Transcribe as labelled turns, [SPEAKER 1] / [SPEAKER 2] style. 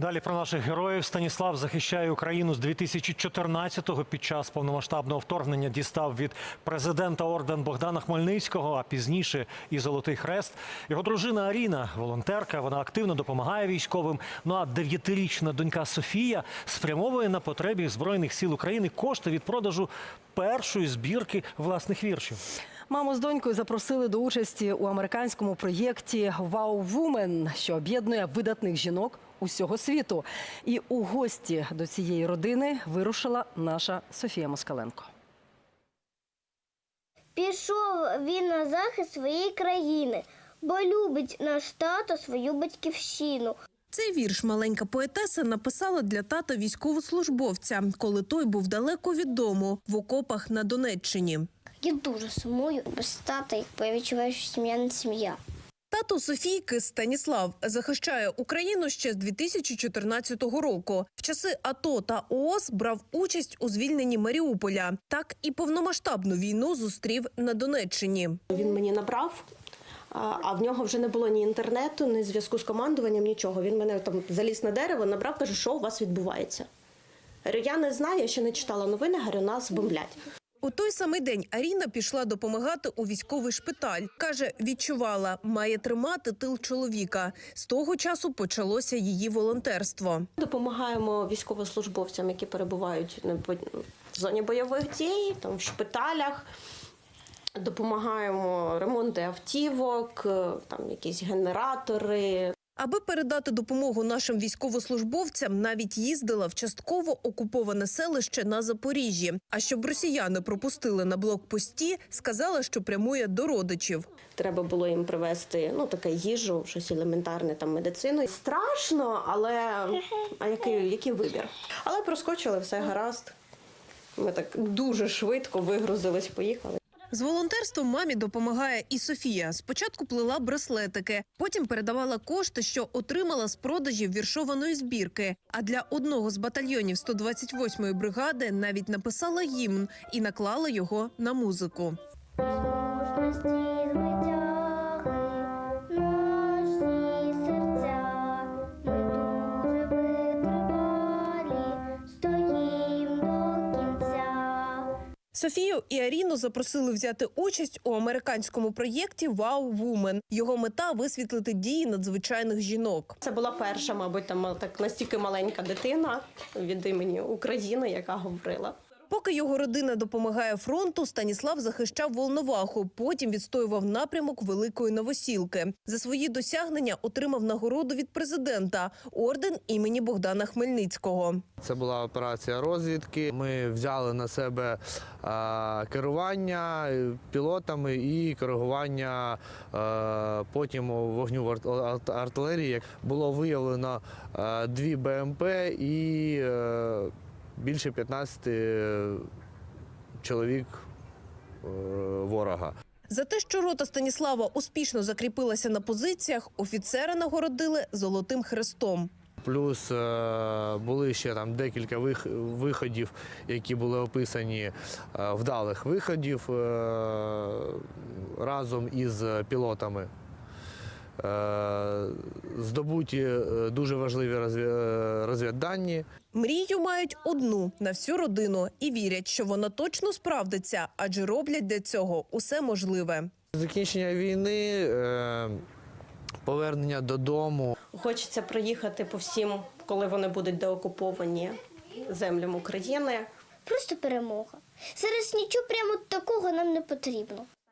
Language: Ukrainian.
[SPEAKER 1] Далі про наших героїв Станіслав захищає Україну з 2014-го. Під час повномасштабного вторгнення дістав від президента орден Богдана Хмельницького, а пізніше і Золотий Хрест. Його дружина Аріна, волонтерка. Вона активно допомагає військовим. Ну а дев'ятирічна донька Софія спрямовує на потребі збройних сил України кошти від продажу першої збірки власних віршів.
[SPEAKER 2] Маму з донькою запросили до участі у американському проєкті «Wow Woman», що об'єднує видатних жінок усього світу. І у гості до цієї родини вирушила наша Софія Москаленко.
[SPEAKER 3] Пішов він на захист своєї країни, бо любить наш тато свою батьківщину.
[SPEAKER 4] Цей вірш маленька поетеса написала для тата військовослужбовця, коли той був далеко від дому в окопах на Донеччині.
[SPEAKER 3] Я дуже сумую без тата, якби я відчуваю, що сім'я не сім'я.
[SPEAKER 4] Тато Софійки Станіслав захищає Україну ще з 2014 року. В часи АТО та ООС брав участь у звільненні Маріуполя. Так і повномасштабну війну зустрів на Донеччині.
[SPEAKER 5] Він мені набрав, а в нього вже не було ні інтернету, ні зв'язку з командуванням, нічого. Він мене там заліз на дерево, набрав, каже, що у вас відбувається. Я не знаю, я ще не читала новини, говорю, нас бомблять.
[SPEAKER 4] У той самий день Аріна пішла допомагати у військовий шпиталь. Каже, відчувала, має тримати тил чоловіка. З того часу почалося її волонтерство.
[SPEAKER 5] Допомагаємо військовослужбовцям, які перебувають в зоні бойових дій, там в шпиталях. Допомагаємо ремонти автівок, е, там якісь генератори,
[SPEAKER 4] Аби передати допомогу нашим військовослужбовцям, навіть їздила в частково окуповане селище на Запоріжжі. А щоб росіяни пропустили на блокпості, сказала, що прямує до родичів.
[SPEAKER 5] Треба було їм привезти ну таке їжу, щось елементарне там медицину. Страшно, але а який, який вибір? Але проскочили, все гаразд. Ми так дуже швидко вигрузились, поїхали.
[SPEAKER 4] З волонтерством мамі допомагає і Софія. Спочатку плела браслетики, потім передавала кошти, що отримала з продажів віршованої збірки. А для одного з батальйонів 128-ї бригади навіть написала гімн і наклала його на музику. Софію і Аріну запросили взяти участь у американському проєкті «Wow Woman». Його мета висвітлити дії надзвичайних жінок.
[SPEAKER 5] Це була перша, мабуть, там так настільки маленька дитина від імені України, яка говорила.
[SPEAKER 4] Поки його родина допомагає фронту, Станіслав захищав Волноваху. Потім відстоював напрямок Великої Новосілки. За свої досягнення отримав нагороду від президента орден імені Богдана Хмельницького.
[SPEAKER 6] Це була операція розвідки. Ми взяли на себе керування пілотами і коригування потім вогню в арт- арт- артилерії. Було виявлено дві БМП і е, більше 15 чоловік е, ворога.
[SPEAKER 4] За те, що рота Станіслава успішно закріпилася на позиціях, офіцери нагородили золотим хрестом.
[SPEAKER 6] Плюс е, були ще там декілька виходів, які були описані е, вдалих виходів е, разом із пілотами. Е, Здобуті е, дуже важливі розві- розвіддані.
[SPEAKER 4] Мрію мають одну на всю родину і вірять, що вона точно справдиться, адже роблять для цього усе можливе.
[SPEAKER 6] Закінчення війни, е, повернення додому.
[SPEAKER 5] Хочеться проїхати по всім, коли вони будуть деокуповані землям України.
[SPEAKER 3] Просто перемога. Зараз нічого прямо такого нам не потрібно.